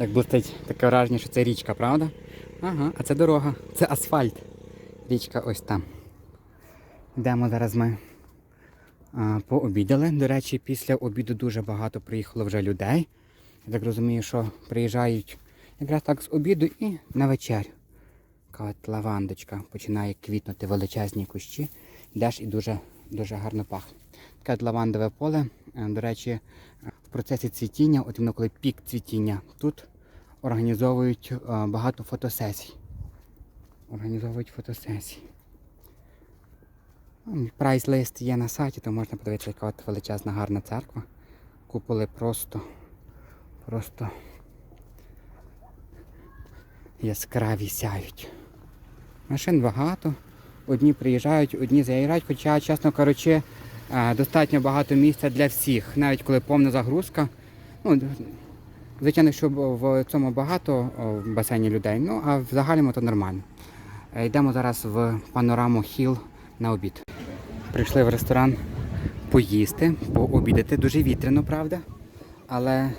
Як блистить таке враження, що це річка, правда? Ага, а це дорога, це асфальт. Річка ось там. Йдемо зараз ми а, пообідали. До речі, після обіду дуже багато приїхало вже людей. Я так розумію, що приїжджають якраз так з обіду і на вечерю. Така от лавандочка починає квітнути величезні кущі. Йдеш і дуже, дуже гарно пахне. Таке лавандове поле. Е, До речі, в процесі цвітіння, от воно коли пік цвітіння, тут організовують е, багато фотосесій. Організовують фотосесії. Прайс-лист є на сайті, то можна подивитися, яка от величезна гарна церква. Куполи просто, просто яскраві сяють. Машин багато. Одні приїжджають, одні заїжджають, хоча, чесно кажучи, е, достатньо багато місця для всіх. Навіть коли повна загрузка. Ну, звичайно, що в цьому багато в басейні людей, ну а в загальному то нормально. Е, Йдемо зараз в панораму Хіл на обід. Прийшли в ресторан поїсти, пообідати. Дуже вітряно, правда. Але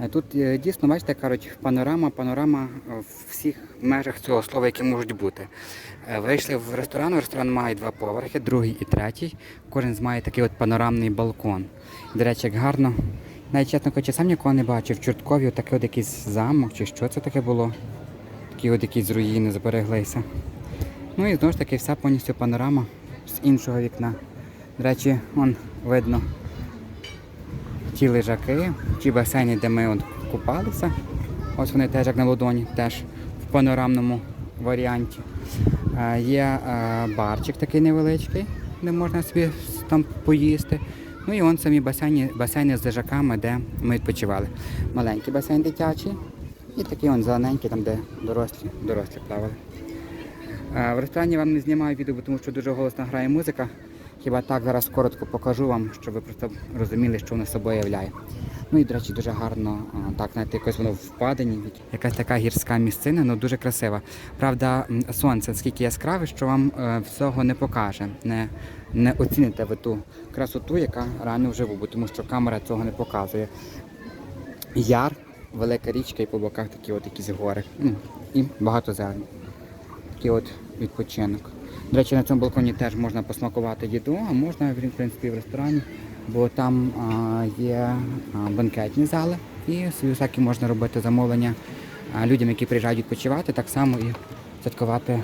е, тут е, дійсно, бачите, кажуть, панорама, панорама в всіх межах цього слова, які можуть бути. Вийшли в ресторан, ресторан має два поверхи, другий і третій. Кожен має такий от панорамний балкон. До речі, як гарно. Навіть чесно кажучи, сам нікого не бачив. Чорткові такий от якийсь замок, чи що це таке було. Такі от якісь руїни збереглися. Ну і знову ж таки вся повністю панорама з іншого вікна. До речі, вон видно ті лежаки, ті басейни, де ми от купалися. Ось вони теж як на ладоні, теж в панорамному варіанті. Е, Є е, барчик такий невеличкий, де можна собі там поїсти. Ну і вон самі басейни, басейни з лежаками, де ми відпочивали. Маленький басейн дитячий і такий он зелененький, там де дорослі, дорослі плавали. В ресторані вам не знімаю відео, тому що дуже голосно грає музика. Хіба так зараз коротко покажу вам, щоб ви просто розуміли, що воно собою являє. Ну і, до речі, дуже гарно, так, знаєте, якось воно впадені. Якась така гірська місцина, ну дуже красива. Правда, сонце скільки яскраве, що вам е, всього не покаже. Не, не оціните ви ту красоту, яка реально вживу, бо тому що камера цього не показує. Яр, велика річка і по боках такі от якісь гори. Ну, і багато зелені такий от відпочинок. До речі, на цьому балконі теж можна посмакувати їду, а можна в принципі в ресторані, бо там а, є банкетні зали і всякі можна робити замовлення людям, які приїжджають відпочивати, так само і святкувати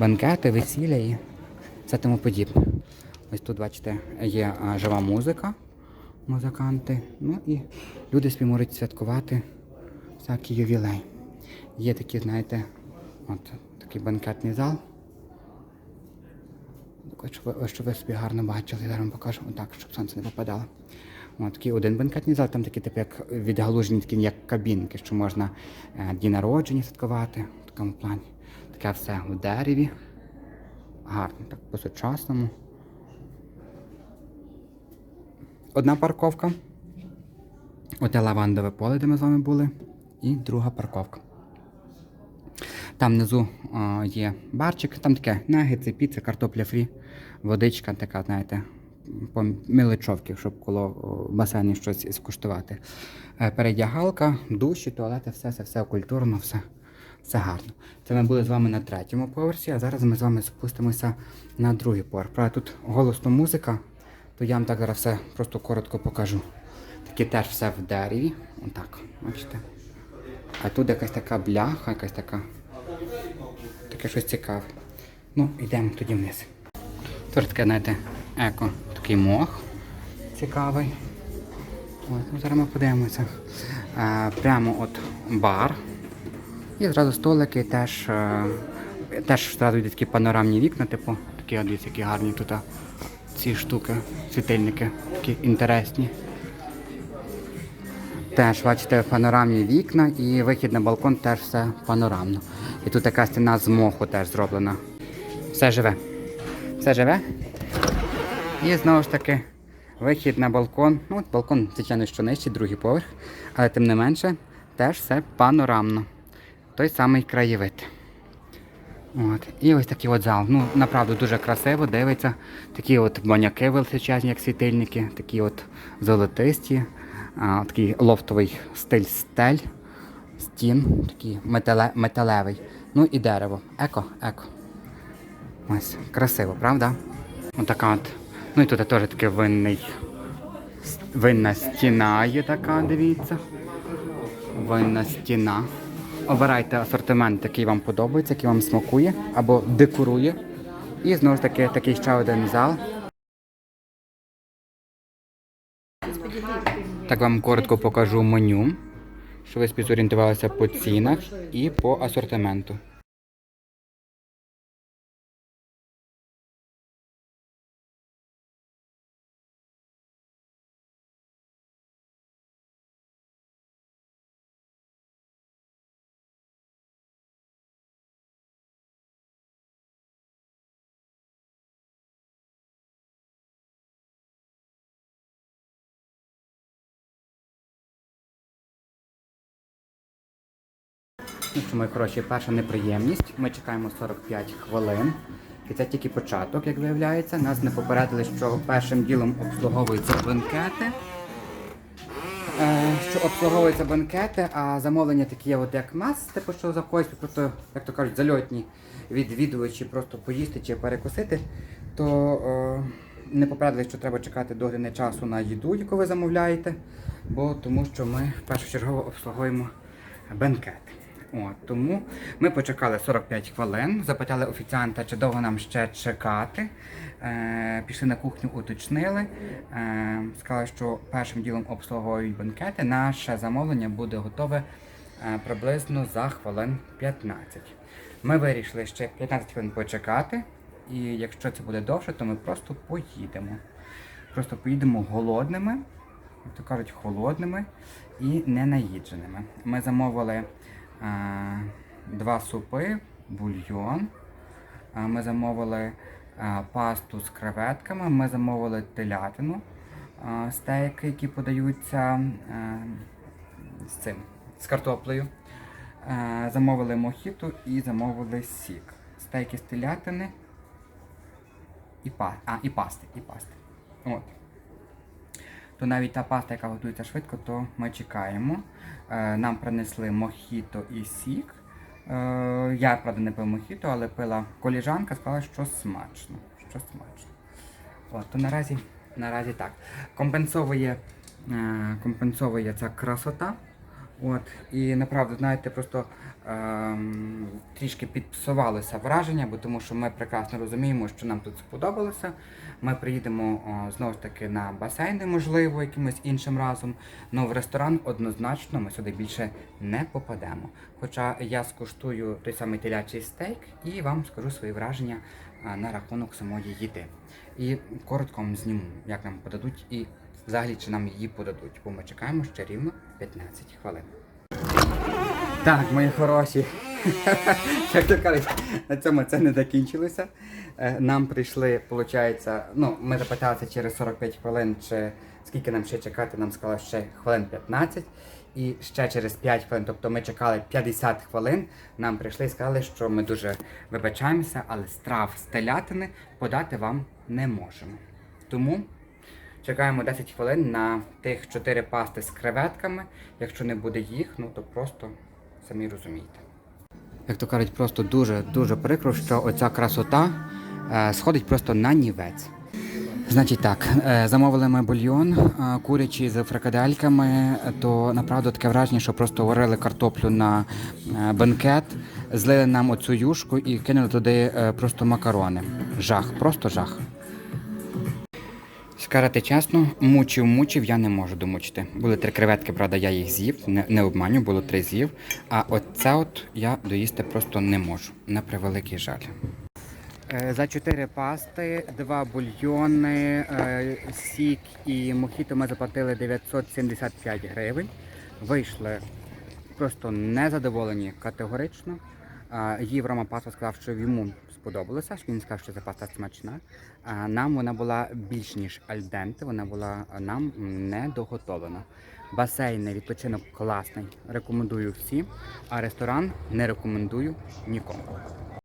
банкети, весілля і все тому подібне. Ось тут, бачите, є жива музика, музиканти, ну і люди собі можуть святкувати всякий ювілей. Є такі, знаєте, от такий банкетний зал. Так, Щоб ви, собі гарно бачили, зараз вам покажу отак, щоб сонце не попадало. От такий один банкетний зал, там такі типу, як відгалужені, такі як кабінки, що можна е, дні народження святкувати в такому плані. Таке все у дереві. Гарно, так по-сучасному. Одна парковка. Оте лавандове поле, де ми з вами були. І друга парковка. Там внизу а, є барчик, там таке нагетси, піца, картопля фрі, водичка така, знаєте, по міличовки, щоб коло басейні щось скуштувати. Е, Передягалка, душі, туалети, все, все, все культурно, все, все гарно. Це ми були з вами на третьому поверсі, а зараз ми з вами спустимося на другий поверх. Правда, тут голосно музика, то я вам так зараз все просто коротко покажу. Таке теж все в дереві. Отак, бачите. А тут якась така бляха, якась така. Таке щось цікаве. Ну, йдемо тоді вниз. Таке, знаєте, еко, такий мох цікавий. Ось, ну, зараз ми подивимося. Е, прямо от бар. І зразу столики теж. Е, теж зразу йдуть такі панорамні вікна, типу, такі дивіться, які гарні тут ці штуки, світильники, такі інтересні. Теж бачите панорамні вікна і вихід на балкон теж все панорамно. І тут така стіна з моху теж зроблена. Все живе. Все живе. І знову ж таки вихід на балкон. Ну, балкон, звичайно, що нижчий, другий поверх, але тим не менше теж все панорамно. Той самий краєвид. От. І ось такий от зал. Ну, направду дуже красиво дивиться. Такі от баняки величезні, як світильники, такі от золотисті, а, такий лофтовий стиль стель. стін, такий метале, металевий. Ну і дерево. Еко, еко. Ось, красиво, правда? Отака от. Ну і тут теж такий винний. Винна стіна є така, дивіться. Винна стіна. Обирайте асортимент, який вам подобається, який вам смакує або декорує. І знову ж таки такий ще один зал. Так вам коротко покажу меню, щоб ви співзорієнтувалися по цінах і по асортименту. Що, мої хороші, перша неприємність. Ми чекаємо 45 хвилин. І це тільки початок, як виявляється. Нас не попередили, що першим ділом обслуговуються банкети. Е, що обслуговуються банкети, а замовлення такі, от як нас, типу, що заходять, просто, як то кажуть, зальотні відвідувачі, просто поїсти чи перекусити, то е, не попередили, що треба чекати до години часу на їду, яку ви замовляєте, бо тому що ми першочергово обслуговуємо банкети. От, тому ми почекали 45 хвилин, запитали офіціанта, чи довго нам ще чекати. Е, пішли на кухню, уточнили. Е, сказали, що першим ділом обслуговують банкети. Наше замовлення буде готове е, приблизно за хвилин 15. Ми вирішили ще 15 хвилин почекати, і якщо це буде довше, то ми просто поїдемо. Просто поїдемо голодними, як то кажуть, холодними і ненаїдженими. Ми замовили два супи, бульйон. Е, Ми замовили е, пасту з креветками, ми замовили телятину, е, стейки, які подаються е, з цим, з картоплею. Е, Замовили мохіту і замовили сік. Стейки з телятини і, па, а, і пасти. І пасти. От. То навіть та паста, яка готується швидко, то ми чекаємо. Е, Нам принесли мохіто і сік. Е, Я, правда, не пив мохіто, але пила коліжанка, сказала, що смачно. Що смачно. От, то наразі, наразі так. Компенсовує, е, компенсовує ця красота. От, і направду, знаєте, просто ем, трішки підпсувалося враження, бо тому що ми прекрасно розуміємо, що нам тут сподобалося. Ми приїдемо о, знову ж таки на басейни, можливо, якимось іншим разом. але в ресторан однозначно ми сюди більше не попадемо. Хоча я скуштую той самий телячий стейк і вам скажу свої враження на рахунок самої їди. І коротко вам зніму, як нам подадуть і взагалі чи нам її подадуть, бо ми чекаємо ще рівно 15 хвилин. Так, мої хороші. Як то кажуть, на цьому це не закінчилося. Е, Нам прийшли, виходить, ну, ми запиталися через 45 хвилин, чи скільки нам ще чекати, нам сказали ще хвилин 15. І ще через 5 хвилин, тобто ми чекали 50 хвилин, нам прийшли і сказали, що ми дуже вибачаємося, але страв з телятини подати вам не можемо. Тому Чекаємо 10 хвилин на тих 4 пасти з креветками. Якщо не буде їх, ну то просто самі розумієте. Як то кажуть, просто дуже-дуже прикро, що оця красота е, сходить просто на нівець. Значить так, е, замовили ми бульйон е, курячий з фрикадельками, то направду таке враження, що просто варили картоплю на бенкет, злили нам оцю юшку і кинули туди просто макарони. Жах, просто жах. Сказати чесно, мучив, мучив, я не можу домучити. Були три креветки, правда, я їх з'їв, не, не обманю, було три з'їв. А оце от я доїсти просто не можу. На превеликий жаль. Е, За чотири пасти, два бульйони, е, сік і мохіто ми заплатили 975 гривень. Вийшли просто незадоволені категорично. Їв Рома Паса сказав, що йому сподобалося, що він сказав, що ця паста смачна. Нам вона була більш ніж альденте, вона була нам не доготовлена. Басейн, відпочинок класний. Рекомендую всім, а ресторан не рекомендую нікому.